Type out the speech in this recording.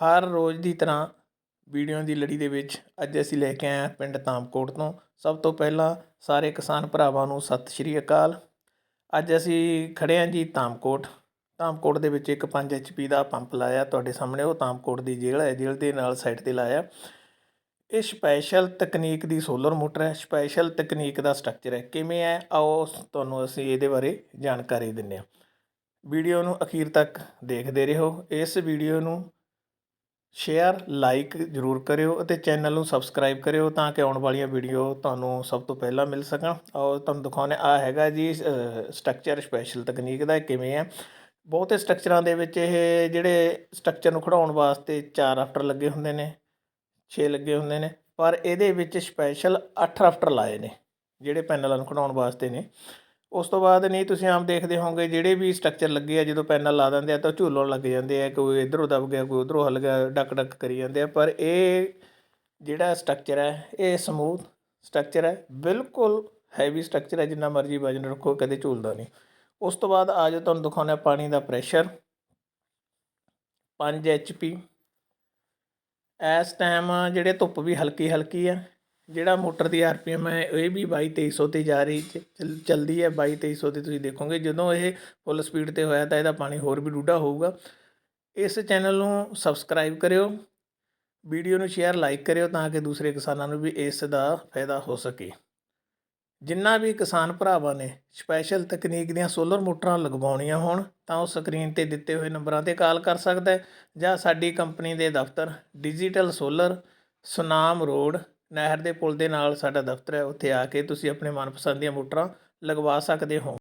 ਹਰ ਰੋਜ਼ ਦੀ ਤਰ੍ਹਾਂ ਵੀਡੀਓ ਦੀ ਲੜੀ ਦੇ ਵਿੱਚ ਅੱਜ ਅਸੀਂ ਲੈ ਕੇ ਆਏ ਹਾਂ ਪਿੰਡ ਧਾਮਕੋਟ ਤੋਂ। ਸਭ ਤੋਂ ਪਹਿਲਾਂ ਸਾਰੇ ਕਿਸਾਨ ਭਰਾਵਾਂ ਨੂੰ ਸਤਿ ਸ਼੍ਰੀ ਅਕਾਲ। ਅੱਜ ਅਸੀਂ ਖੜ੍ਹੇ ਹਾਂ ਜੀ ਧਾਮਕੋਟ। ਧਾਮਕੋਟ ਦੇ ਵਿੱਚ ਇੱਕ 5 ਐਚਪੀ ਦਾ ਪੰਪ ਲਾਇਆ ਤੁਹਾਡੇ ਸਾਹਮਣੇ, ਉਹ ਧਾਮਕੋਟ ਦੀ ਜੇਲ੍ਹ ਹੈ, ਜੇਲ੍ਹ ਦੇ ਨਾਲ ਸਾਈਡ ਤੇ ਲਾਇਆ। ਇਹ ਸਪੈਸ਼ਲ ਤਕਨੀਕ ਦੀ ਸੋਲਰ ਮੋਟਰ ਹੈ ਸਪੈਸ਼ਲ ਤਕਨੀਕ ਦਾ ਸਟਰਕਚਰ ਹੈ। ਕਿਵੇਂ ਹੈ? ਆਓ ਤੁਹਾਨੂੰ ਅਸੀਂ ਇਹਦੇ ਬਾਰੇ ਜਾਣਕਾਰੀ ਦਿੰਦੇ ਹਾਂ। ਵੀਡੀਓ ਨੂੰ ਅਖੀਰ ਤੱਕ ਦੇਖਦੇ ਰਹੋ। ਇਸ ਵੀਡੀਓ ਨੂੰ ਸ਼ੇਅਰ ਲਾਈਕ ਜ਼ਰੂਰ ਕਰਿਓ ਅਤੇ ਚੈਨਲ ਨੂੰ ਸਬਸਕ੍ਰਾਈਬ ਕਰਿਓ ਤਾਂ ਕਿ ਆਉਣ ਵਾਲੀਆਂ ਵੀਡੀਓ ਤੁਹਾਨੂੰ ਸਭ ਤੋਂ ਪਹਿਲਾਂ ਮਿਲ ਸਕਣ। ਔਰ ਤੁਹਾਨੂੰ ਦਿਖਾਉਣੇ ਆ ਹੈਗਾ ਜੀ ਸਟਰਕਚਰ ਸਪੈਸ਼ਲ ਤਕਨੀਕ ਦਾ ਇਹ ਕਿਵੇਂ ਹੈ ਬਹੁਤੇ ਸਟਰਕਚਰਾਂ ਦੇ ਵਿੱਚ ਇਹ ਜਿਹੜੇ ਸਟਰਕਚਰ ਨੂੰ ਖੜਾਉਣ ਵਾਸਤੇ ਚਾਰ ਰਾਫਟਰ ਲੱਗੇ ਹੁੰਦੇ ਨੇ 6 ਲੱਗੇ ਹੁੰਦੇ ਨੇ, ਪਰ ਇਹਦੇ ਵਿੱਚ ਸਪੈਸ਼ਲ 8 ਰਾਫਟਰ ਲਾਏ ਨੇ, ਜਿਹੜੇ ਪੈਨਲਾਂ ਨੂੰ ਖੜਾਉਣ ਵਾਸਤੇ ਨੇ। ਉਸ ਤੋਂ ਬਾਅਦ ਨਹੀਂ, ਤੁਸੀਂ ਆਪ ਦੇਖਦੇ ਹੋਵੋਗੇ, ਜਿਹੜੇ ਵੀ ਸਟਰਕਚਰ ਲੱਗੇ ਆ, ਜਦੋਂ ਪੈਨਲ ਲਾ ਦਿੰਦੇ ਆ, ਤਾਂ ਝੂਲਣ ਲੱਗ ਜਾਂਦੇ ਆ, ਕੋਈ ਇਧਰੋਂ ਦਬ ਗਿਆ, ਕੋਈ ਉਧਰੋਂ ਹਲ ਗਿਆ, ਡੱਕ ਡੱਕ ਕਰੀ ਜਾਂਦੇ ਆ, ਪਰ ਇਹ ਜਿਹੜਾ ਸਟਰਕਚਰ ਹੈ, ਇਹ ਸਮੂਥ ਸਟਰਕਚਰ ਹੈ, ਬਿਲਕੁਲ ਹੈਵੀ ਸਟਰਕਚਰ ਹੈ, ਜਿੰਨਾ ਮਰਜ਼ੀ ਵਜਨ ਰੱਖੋ ਕਦੇ ਝੂਲਦਾ ਨਹੀਂ। ਉਸ ਤੋਂ ਬਾਅਦ ਆ ਜਾਓ, ਤੁਹਾਨੂੰ ਦਿਖਾਉਂਦਾ ਪਾਣੀ ਦਾ ਪ੍ਰੈਸ਼ਰ 5 ਐਚਪੀ ਇਸ ਟਾਈਮ ਜਿਹੜੇ ਧੁੱਪ ਵੀ ਹਲਕੀ ਹਲਕੀ ਹੈ ਜਿਹੜਾ ਮੋਟਰ ਦੀ ਆਰਪੀਐਮ ਹੈ, ਇਹ ਵੀ 22 ਤੇ ਜਾ ਰਹੀ ਚੱਲ- ਚੱਲਦੀ ਹੈ 22 2300 ਤੇ ਤੁਸੀਂ ਦੇਖੋਗੇ, ਜਦੋਂ ਇਹ ਫੁੱਲ ਸਪੀਡ ਤੇ ਹੋਇਆ ਤਾਂ ਇਹਦਾ ਪਾਣੀ ਹੋਰ ਵੀ ਡੂਢਾ ਹੋਊਗਾ। ਇਸ ਚੈਨਲ ਨੂੰ ਸਬਸਕ੍ਰਾਈਬ ਕਰਿਓ, ਵੀਡੀਓ ਨੂੰ ਸ਼ੇਅਰ ਲਾਈਕ ਕਰਿਓ ਤਾਂ ਕਿ ਦੂਸਰੇ ਕਿਸਾਨਾਂ ਨੂੰ ਵੀ ਇਸ ਦਾ ਫਾਇਦਾ ਹੋ ਸਕੇ। ਜਿੰਨਾ ਵੀ ਕਿਸਾਨ ਭਰਾਵਾਂ ਨੇ ਸਪੈਸ਼ਲ ਤਕਨੀਕ ਦੀਆਂ ਸੋਲਰ ਮੋਟਰਾਂ ਲਗਵਾਉਣੀਆਂ ਹੋਣ, ਤਾਂ ਉਹ ਸਕਰੀਨ ਤੇ ਦਿੱਤੇ ਹੋਏ ਨੰਬਰਾਂ ਤੇ ਕਾਲ ਕਰ ਸਕਦਾ ਹੈ, ਜਾਂ ਸਾਡੀ ਕੰਪਨੀ ਦੇ ਦਫ਼ਤਰ ਡਿਜੀਟਲ ਸੋਲਰ ਸੁਨਾਮ ਰੋਡ ਨਹਿਰ ਦੇ ਪੁਲ ਦੇ ਨਾਲ ਸਾਡਾ ਦਫ਼ਤਰ ਹੈ। ਉੱਥੇ ਆ ਕੇ ਤੁਸੀਂ ਆਪਣੇ ਮਨਪਸੰਦ ਦੀਆਂ ਮੋਟਰਾਂ ਲਗਵਾ ਸਕਦੇ ਹੋ।